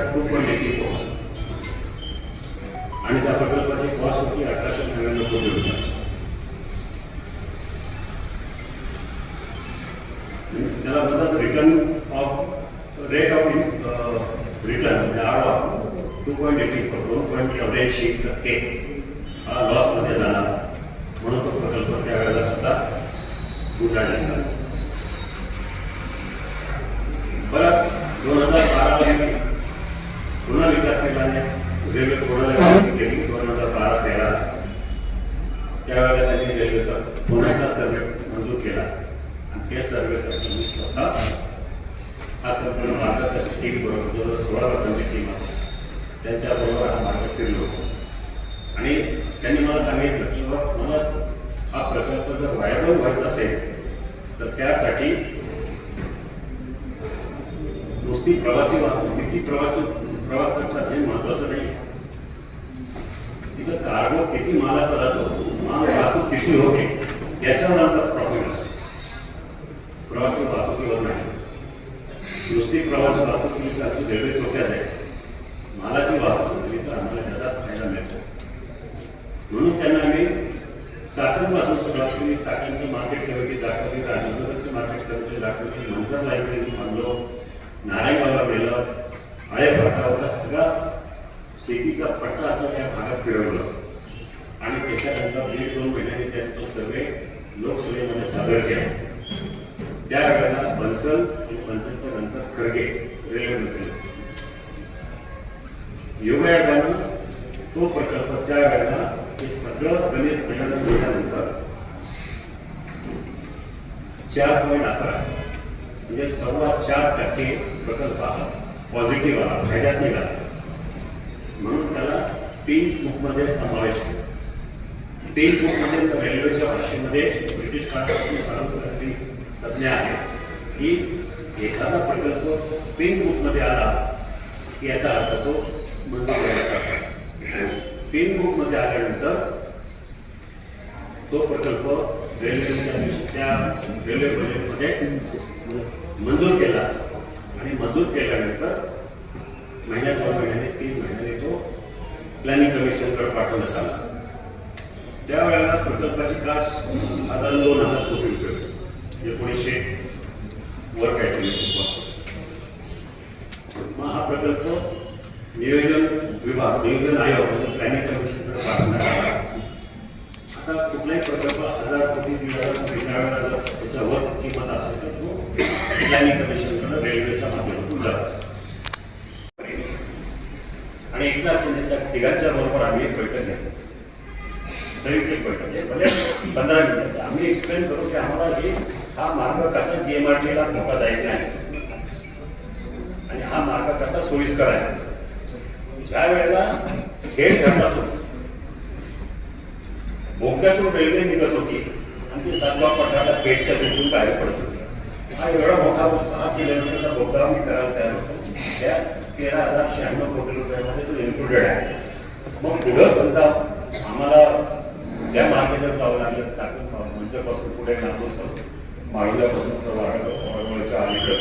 आता to point eighty four आणि त्या प्रकल्पाची कॉस्ट होती अठराशे नव्याण्णव कोटी रुपये त्याला म्हणतात return of rate of return म्हणजे R of two point eighty four दोन पॉईंट चौऱ्याऐंशी टक्के हा लॉस जाणार म्हणून तो प्रकल्प त्यावेळेला सुद्धा गुंडाळण्यात आला बरं दोन हजार बारामध्ये पुन्हा विचार केला नाही रेल्वे कोणाला विनंती केली दोन हजार बारा तेरा त्यावेळेला त्यांनी रेल्वेचा पुन्हा एकदा सर्वे मंजूर केला आणि त्या सर्वेसाठी मी स्वतः हा संपूर्ण भारताच्या टीम बरोबर जवळ सोळा लोकांची टीम असते त्यांच्याबरोबर हा मार्ग फिरलो आणि त्यांनी मला सांगितलं की बा मला हा प्रकल्प जर व्हायबल व्हायचा असेल तर त्यासाठी नुसती प्रवासी वाहतूक किती प्रवासी प्रवास करतात हे महत्वाचं नाही तिथं कार्गो किती मालाचा जातो माल वाहतूक किती होते? याच्यावर आमचा प्रॉफिट असतो. प्रवासी वाहतुकीवर नाही. नुसती प्रवासी वाहतूक आमची रेल्वे तोट्यात आहे. मालाची वाहतूक केली तर आम्हाला त्याचा फायदा मिळतो. म्हणून त्यांना आम्ही चाकणपासून सुरुवात केली. चाकणचं मार्केट कमिटी दाखवली राजनगरचं मार्केट कमिटी दाखवली मनसर लायब्ररी म्हणलो नारायणगावला गेलं आळे पट्टावरला सगळा शेतीचा पट्टा असा त्या भागात फिरवलं. आणि त्याच्यानंतर दीड दोन महिन्यांनी त्यांनी तो सर्वे लोकसभेमध्ये सादर केला. त्या त्यावेळेला बन्सल आणि बन्सलच्या नंतर खरगे रेल्वे मंत्री. योगायोगानं तो प्रकल्प त्या वेळेला हे सगळं गणित पहिल्यांदा मिळाल्यानंतर चार पॉईंट अकरा. म्हणजे सव्वा चार टक्के प्रकल्प आला पॉझिटिव्ह आला फायद्यात निघाला. म्हणून त्याला पिंक बुकमध्ये समावेश केला पिंक बुकमध्ये रेल्वेच्या भाषेमध्ये ब्रिटिश काळापासून परंपरेची संज्ञा आहे. की एखादा प्रकल्प पेन बुकमध्ये आला की याचा अर्थ तो मंजूर करण्याचा पेन बुकमध्ये आल्यानंतर तो प्रकल्प रेल्वेच्या दिवशी त्या रेल्वे बजेटमध्ये मंजूर केला. आणि मंजूर केल्यानंतर महिन्यात दोन महिन्याने तीन महिन्याने तो प्लॅनिंग कमिशनकडे पाठवण्यात आला. त्यावेळेला प्रकल्पाची कास साधारण दोन हजार कोटी रुपये होती. म्हणजे एकोणीसशे वर काहीतरी मग हा प्रकल्प नियोजन विभाग नियोजन आयोग म्हणजे प्लॅनिंग कमिशनकडे पाठवण्यात आला. आता कुठलाही प्रकल्प हजार कोटी दीड हजार कोटी त्यावेळेला त्याच्यावर किंमत असेल तर तो प्लॅनिंग कमिशनकडे रेल्वेच्या माध्यमातून जात असतो आणि एकनाथ शिंदेच्या तिघांच्या बरोबर आम्ही एक बैठक घेतो संयुक्त एक बैठक. म्हणजे पंधरा मिनिटात आम्ही एक्सप्लेन करू की आम्हाला हे हा मार्ग कसा जीएमआरटीला धोकादायक नाही आणि हा मार्ग कसा सोयीस्कर आहे. ज्या वेळेला खेळ घडला भोक्यातून रेल्वे निघत होती. आणि ती सातवा पठाला पेटच्या भेटून बाहेर पडत होती. हा एवढा मोठा सहा किलोमीटरचा बोगदा आम्ही करायला तयार होतो. त्या तेरा हजार शहाण्णव कोटी रुपयामध्ये तो इन्क्लुडेड आहे. मग पुढं समजा आम्हाला त्या मार्गे जर जावं लागलं चाकून मंचपासून पुढे नागपूर माळुल्यापासून तर वाडवळच्या अलीकडं.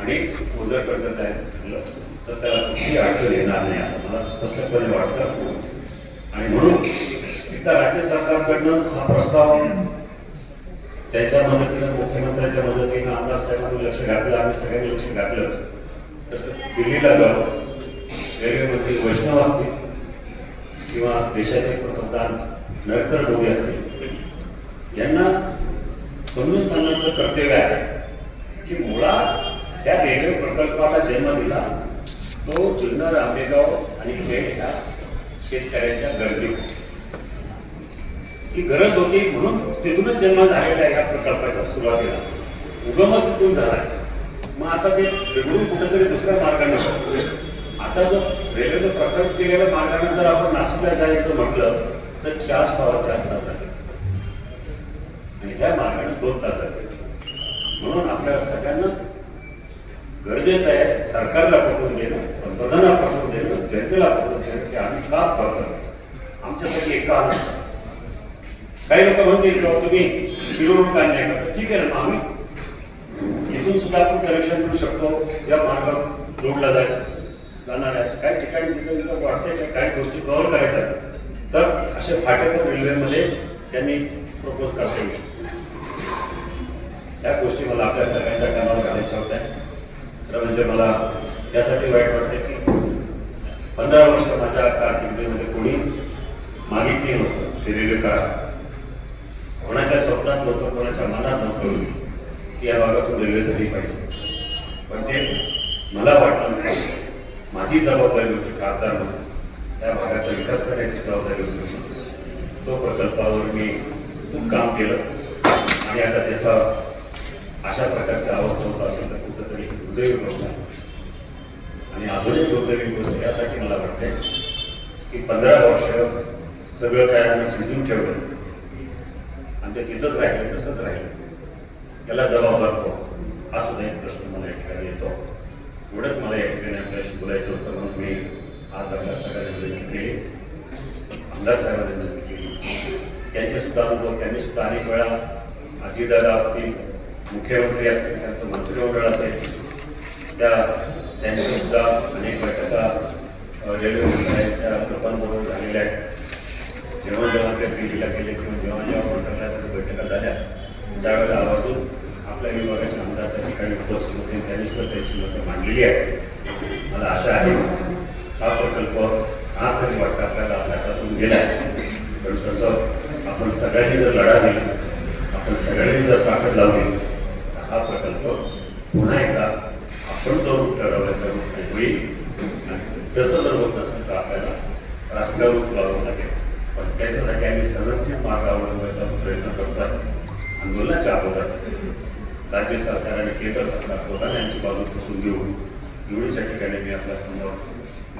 आणि ओझरकडे जर काय झालं तर त्याला कुठली अडचण येणार नाही असं मला स्पष्टपणे वाटतं. आणि म्हणून एकदा राज्य सरकारकडनं हा प्रस्ताव त्याच्या मदतीनं मुख्यमंत्र्यांच्या मदतीनं आमदार साहेबांनी लक्ष घातलं आम्ही सगळ्यांनी लक्ष घातलं. दिल्लीला जाऊन रेल्वे वैष्णव असतील किंवा देशाचे पंतप्रधान नरेंद्र मोदी असतील यांना समजून सांगण्याचं कर्तव्य आहे की मुळात त्या रेल्वे प्रकल्पाला जन्म दिला तो जुन्नर आंबेगाव आणि खेड ह्या शेतकऱ्यांच्या गरजे. ही गरज होती म्हणून तिथूनच जन्म झालेला आहे या प्रकल्पाच्या सुरुवातीला. उगमच तिथून झाला मग आता ते बिघडून कुठेतरी दुसऱ्या मार्गाने आता जर रेल्वेनं प्रस्तावित केलेल्या मार्गाने जर आपण नाशिकला जायचं म्हटलं तर चार सव्वा चार तास झाले आणि त्या मार्गाने दोन तास झाले म्हणून आपल्या सगळ्यांना गरजेचं आहे सरकारला पटवून देणं पंतप्रधानाला पटवून देणं जनतेला पटवून देणं की आम्ही का फरक आमच्यासाठी एक काम काही लोक म्हणतील की तुम्ही शिरोड काय नाही ठीक आहे ना मग आम्ही तिथून सुद्धा आपण कनेक्शन करू शकतो. या मार्ग जोडला जाईल. जाणार आहे. काही ठिकाणी जिथं जिथं वाटते की? काही गोष्टी कव्हर करायच्या? तर असे फाटे पण रेल्वेमध्ये त्यांनी प्रपोज करता येऊ शकतो. त्या गोष्टी मला आपल्या सगळ्यांच्या कामावर घालायच्या होत्या. खरं म्हणजे मला यासाठी वाईट वाटतं की पंधरा वर्ष माझ्या कारकिर्दीमध्ये कोणी मागितली नव्हतं. ते रेल्वे करा. कोणाच्या स्वप्नात नव्हतं कोणाच्या मनात नव्हतं. या भागातून रेल्वे झाली पाहिजे. पण ते मला वाटलं माझी जबाबदारी होती खासदार म्हणून. त्या भागाचा विकास करण्याची जबाबदारी होती तो प्रकल्पावर मी खूप काम केलं. आणि आता त्याचा अशा प्रकारची अवस्था होत असेल तर कुठंतरी दुर्दैवी गोष्ट आहे. आणि अजूनही दुर्दैवी गोष्ट यासाठी मला वाटते की पंधरा वर्ष सगळं काय आम्ही शिजून ठेवलं. आणि ते तिथंच राहिलं तसंच राहिलं. याला जबाब कोण हा सुद्धा एक प्रश्न मला या ठिकाणी येतो एवढंच मला या ठिकाणी आपल्याशी बोलायचं होतं म्हणून मी आज आपल्या सगळ्यांना विनंती केली आमदार साहेबांना विनंती केली त्यांचे सुद्धा अनुभव त्यांनी सुद्धा अनेक वेळा अजितदादा असतील मुख्यमंत्री असतील त्यांचं मंत्रिमंडळ असेल त्या त्यांनी सुद्धा अनेक बैठका रेल्वे मंत्रालयाच्या लोकांबरोबर झालेल्या आहेत जेव्हा जेव्हा ते दिल्लीला गेले किंवा जेव्हा जेव्हा मंत्रालयात बैठका झाल्या त्यावेळेला आवर्जून आपल्या विभागाच्या आमदारच्या ठिकाणी उपस्थित होते त्यांनी सुद्धा त्यांची मतं मांडलेली आहे मला आशा आहे हा प्रकल्प आज तरी वाटतं आपल्याला आपल्या हातातून गेला आहे पण तसं आपण सगळ्यांनी जर लढा दिला आपण सगळ्यांनी जर ताकद लावली हा प्रकल्प पुन्हा एकदा आपण जो रूट ठरवला होईल. आणि तसं जर होत असेल तर आपल्याला रस्त्यावर उचलावं लागेल. पण त्याच्यासाठी आम्ही संरक्षित मार्ग अवलंबायचा प्रयत्न करतात आंदोलनाच्या अगोदर राज्य सरकार आणि केंद्र सरकार स्वतः यांची बाजू पसून घेऊन निवडीच्या ठिकाणी मी आपल्यासमोर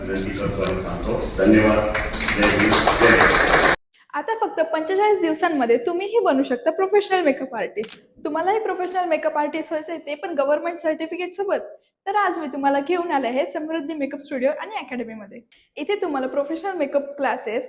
विनंती करतो आणि सांगतो. धन्यवाद. जय हिंद. जय भारत. आता फक्त पंचेचाळीस दिवसांमध्ये तुम्हीही बनू शकता प्रोफेशनल मेकअप आर्टिस्ट तुम्हालाही प्रोफेशनल मेकअप आर्टिस्ट व्हायचं आहे ते पण गव्हर्नमेंट सर्टिफिकेट सोबत. तर आज मी तुम्हाला घेऊन आले आहे समृद्धी मेकअप स्टुडिओ आणि अकॅडमीमध्ये इथे तुम्हाला professional makeup classes